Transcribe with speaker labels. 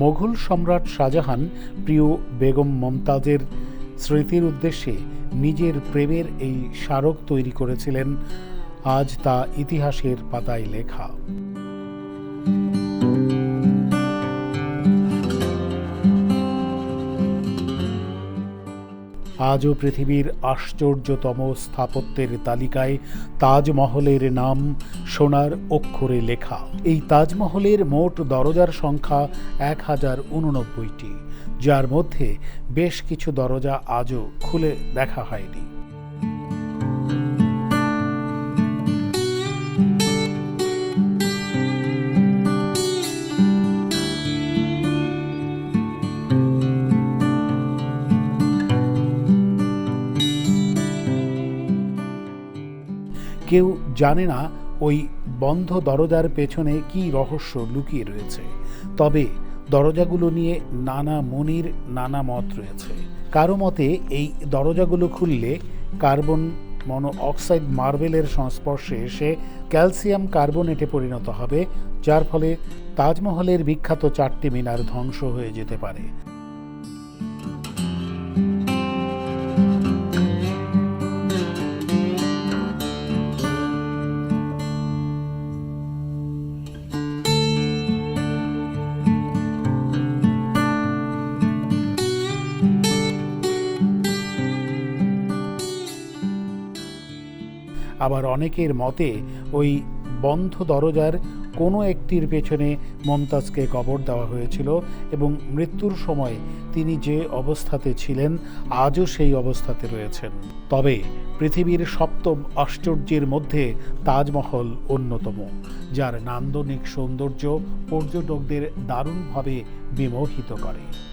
Speaker 1: মোঘল সম্রাট শাহজাহান, প্রিয় বেগম মমতাজের স্মৃতির উদ্দেশ্যে নিজের প্রেমের এই স্মারক তৈরি করেছিলেন। আজ তা ইতিহাসের পাতায় লেখা। আজও পৃথিবীর আশ্চর্যতম স্থাপত্যের তালিকায় তাজমহলের নাম সোনার অক্ষরে লেখা। এই তাজমহলের মোট দরজার সংখ্যা এক হাজার উননব্বইটি, যার মধ্যে বেশ কিছু দরজা আজও খুলে দেখা হয়নি। কেউ জানে না ওই বন্ধ দরজার পেছনে কি রহস্য লুকিয়ে রয়েছে। তবে দরজাগুলো নিয়ে নানা মনির, নানা মত রয়েছে। কারও মতে এই দরজাগুলো খুললে কার্বন মনো অক্সাইড মার্বেলের সংস্পর্শে এসে ক্যালসিয়াম কার্বনেটে পরিণত হবে, যার ফলে তাজমহলের বিখ্যাত চারটি মিনার ধ্বংস হয়ে যেতে পারে। আবার অনেকের মতে ওই বন্ধ দরজার কোনো একটির পেছনে মমতাজকে কবর দেওয়া হয়েছিল এবং মৃত্যুর সময় তিনি যে অবস্থাতে ছিলেন, আজও সেই অবস্থাতে রয়েছেন। তবে পৃথিবীর সপ্তম আশ্চর্যের মধ্যে তাজমহল অন্যতম, যার নান্দনিক সৌন্দর্য পর্যটকদের দারুণভাবে বিমোহিত করে।